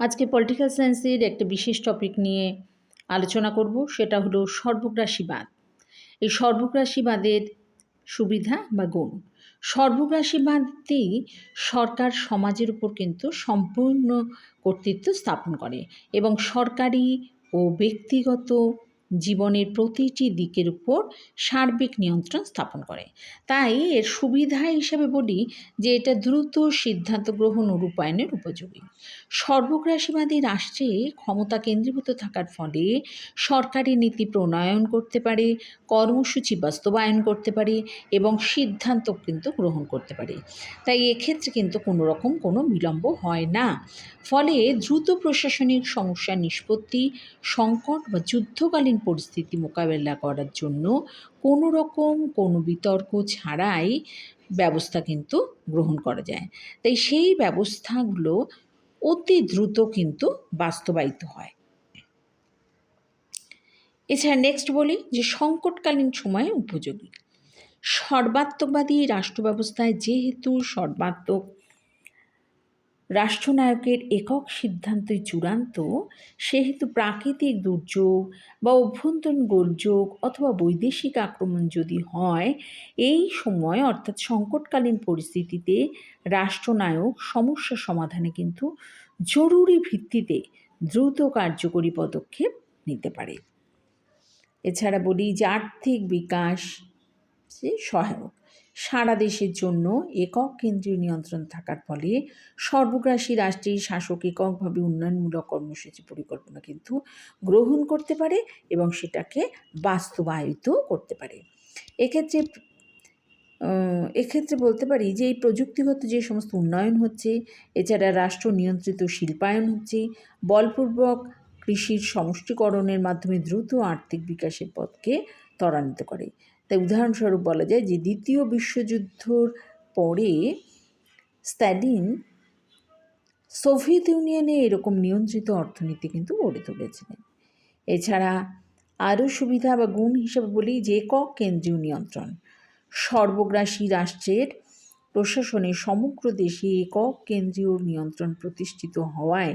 আজকে পলিটিক্যাল সায়েন্সের একটা বিশেষ টপিক নিয়ে আলোচনা করব, সেটা হলো সর্বগ্রাসীবাদ। এই সর্বগ্রাসীবাদের সুবিধা বা গুণ। সর্বগ্রাসীবাদটি সরকার সমাজের উপর কিন্তু সম্পূর্ণ কর্তৃত্ব স্থাপন করে এবং সরকারি ও ব্যক্তিগত জীবনের প্রতিটি দিকের উপর সার্বিক নিয়ন্ত্রণ স্থাপন করে। তাই এর সুবিধা হিসেবে বলি যে এটা দ্রুত সিদ্ধান্ত গ্রহণ ও রূপায়ণের উপযোগী। সর্বগ্রাসীবাদী রাষ্ট্রে ক্ষমতা কেন্দ্রীভূত থাকার ফলে সরকারি নীতি প্রণয়ন করতে পারে, কর্মসূচি বাস্তবায়ন করতে পারে এবং সিদ্ধান্ত কিন্তু গ্রহণ করতে পারে। তাই এক্ষেত্রে কিন্তু কোনো রকম কোনো বিলম্ব হয় না। ফলে দ্রুত প্রশাসনিক সমস্যা নিষ্পত্তি, সংকট বা যুদ্ধকালীন পরিস্থিতি মোকাবেলা করার জন্য কোনো রকম কোনো বিতর্ক ছাড়াই ব্যবস্থা কিন্তু গ্রহণ করা যায়। তাই সেই ব্যবস্থাগুলো অতি দ্রুত কিন্তু বাস্তবায়িত হয়। এছাড়া নেক্সট বলি যে সংকটকালীন সময়ে উপযোগী। সর্বাত্মকবাদী রাষ্ট্র ব্যবস্থায় যেহেতু সর্বাত্মক রাষ্ট্রনায়কের একক সিদ্ধান্তই চূড়ান্ত, সেহেতু প্রাকৃতিক দুর্যোগ বা অভ্যন্তরীণ গোলযোগ অথবা বৈদেশিক আক্রমণ যদি হয়, এই সময় অর্থাৎ সংকটকালীন পরিস্থিতিতে রাষ্ট্রনায়ক সমস্যা সমাধানে কিন্তু জরুরি ভিত্তিতে দ্রুত কার্যকরী পদক্ষেপ নিতে পারে। এছাড়া বলি যে আর্থিক বিকাশ সহায়ক। সারা দেশের জন্য একক কেন্দ্রীয় নিয়ন্ত্রণ থাকার ফলে সর্বগ্রাসী রাষ্ট্রের শাসক এককভাবে উন্নয়নমূলক কর্মসূচি পরিকল্পনা কিন্তু গ্রহণ করতে পারে এবং সেটাকে বাস্তবায়িত করতে পারে। এক্ষেত্রে এক্ষেত্রে বলতে পারি যে এই প্রযুক্তিগত যে সমস্ত উন্নয়ন হচ্ছে, এছাড়া রাষ্ট্র নিয়ন্ত্রিত শিল্পায়ন হচ্ছে, বলপূর্বক কৃষির সমষ্টিকরণের মাধ্যমে দ্রুত আর্থিক বিকাশের পথকে ত্বরান্বিত করে। তাই উদাহরণস্বরূপ বলা যায় যে দ্বিতীয় বিশ্বযুদ্ধর পরে স্ট্যালিন সোভিয়েত ইউনিয়নে এরকম নিয়ন্ত্রিত অর্থনীতি কিন্তু গড়ে তুলেছিলেন। এছাড়া আরও সুবিধা বা গুণ হিসেবে বলি যে একক কেন্দ্রীয় নিয়ন্ত্রণ, সর্বগ্রাসী রাষ্ট্রের প্রশাসনে সমগ্র দেশে একক কেন্দ্রীয় নিয়ন্ত্রণ প্রতিষ্ঠিত হওয়ায়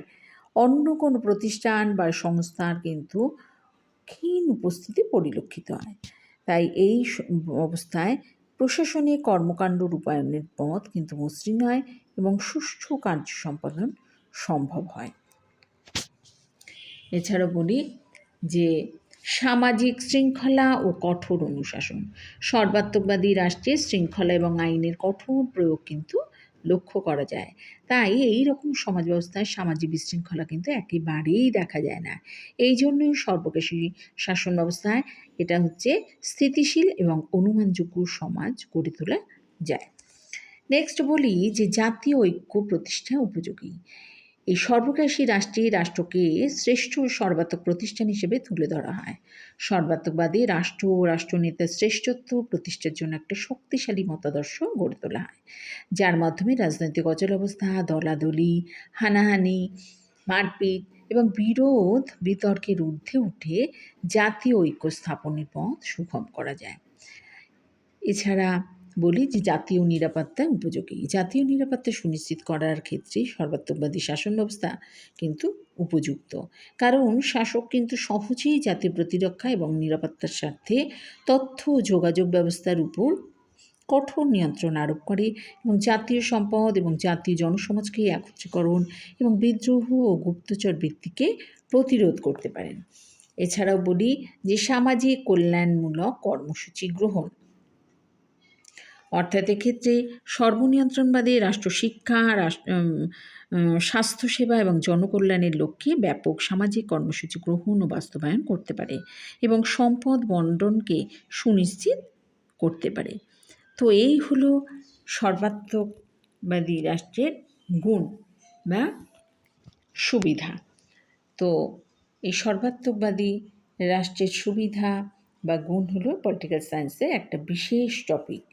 অন্য কোনো প্রতিষ্ঠান বা সংস্থার কিন্তু ক্ষীণ উপস্থিতি পরিলক্ষিত হয়। তাই এই অবস্থায় প্রশাসনে কর্মকাণ্ড রূপায়ণের পথ কিন্তু মসৃণ হয় এবং সুষ্ঠু কার্য সম্পাদন সম্ভব হয়। এছাড়া বলি যে সামাজিক শৃঙ্খলা ও কঠোর অনুশাসন, সর্বাত্মকবাদী রাষ্ট্রে শৃঙ্খলা এবং আইনের কঠোর প্রয়োগ কিন্তু লক্ষ্য করা যায়। তাই এই রকম সমাজ ব্যবস্থায় সামাজিক বিশৃঙ্খলা কিন্তু একেবারেই দেখা যায় না। এই জন্যই সর্বকেশী শাসন ব্যবস্থায় এটা হচ্ছে স্থিতিশীল এবং অনুমানযোগ্য সমাজ গড়ে তোলা যায়। নেক্সট বলি যে জাতীয় ঐক্য প্রতিষ্ঠা উপযোগী। এই সর্বগ্রাসী রাষ্ট্রে রাষ্ট্রকে শ্রেষ্ঠ সর্বাত্মক প্রতিষ্ঠান হিসেবে তুলে ধরা হয়। সর্বাত্মকবাদী রাষ্ট্র ও রাষ্ট্রনেতার শ্রেষ্ঠত্ব প্রতিষ্ঠার জন্য একটা শক্তিশালী মতাদর্শ গড়ে তোলা হয়। যার মাধ্যমে রাজনৈতিক অচল অবস্থা, দলাদলি, হানাহানি, মারপিট এবং বিরোধ বিতর্কের ঊর্ধ্বে উঠে জাতীয় ঐক্য স্থাপনের পথ সুগম করা যায়। এছাড়া বলি যে জাতীয় নিরাপত্তা উপযোগী। জাতীয় নিরাপত্তা সুনিশ্চিত করার ক্ষেত্রে সর্বাত্মকবাদী শাসন ব্যবস্থা কিন্তু উপযুক্ত। কারণ শাসক কিন্তু সহজেই জাতীয় প্রতিরক্ষা এবং নিরাপত্তার স্বার্থে তথ্য ও যোগাযোগ ব্যবস্থার উপর কঠোর নিয়ন্ত্রণ আরোপ করে এবং জাতীয় সম্পদ এবং জাতীয় জনসমাজকে একত্রীকরণ এবং বিদ্রোহ ও গুপ্তচর বৃত্তিকে প্রতিরোধ করতে পারেন। এছাড়াও বলি যে সামাজিক কল্যাণমূলক কর্মসূচি গ্রহণ। অর্থাৎ এক্ষেত্রে সর্বনিয়ন্ত্রণবাদী রাষ্ট্র স্বাস্থ্যসেবা এবং জনকল্যাণের লক্ষ্যে ব্যাপক সামাজিক কর্মসূচি গ্রহণ ও বাস্তবায়ন করতে পারে এবং সম্পদ বন্টনকে সুনিশ্চিত করতে পারে। তো এই হলো সর্বাত্মকবাদী রাষ্ট্রের গুণ বা সুবিধা। তো এই সর্বাত্মকবাদী রাষ্ট্রের সুবিধা বা গুণ হলো পলিটিক্যাল সায়েন্সের একটা বিশেষ টপিক।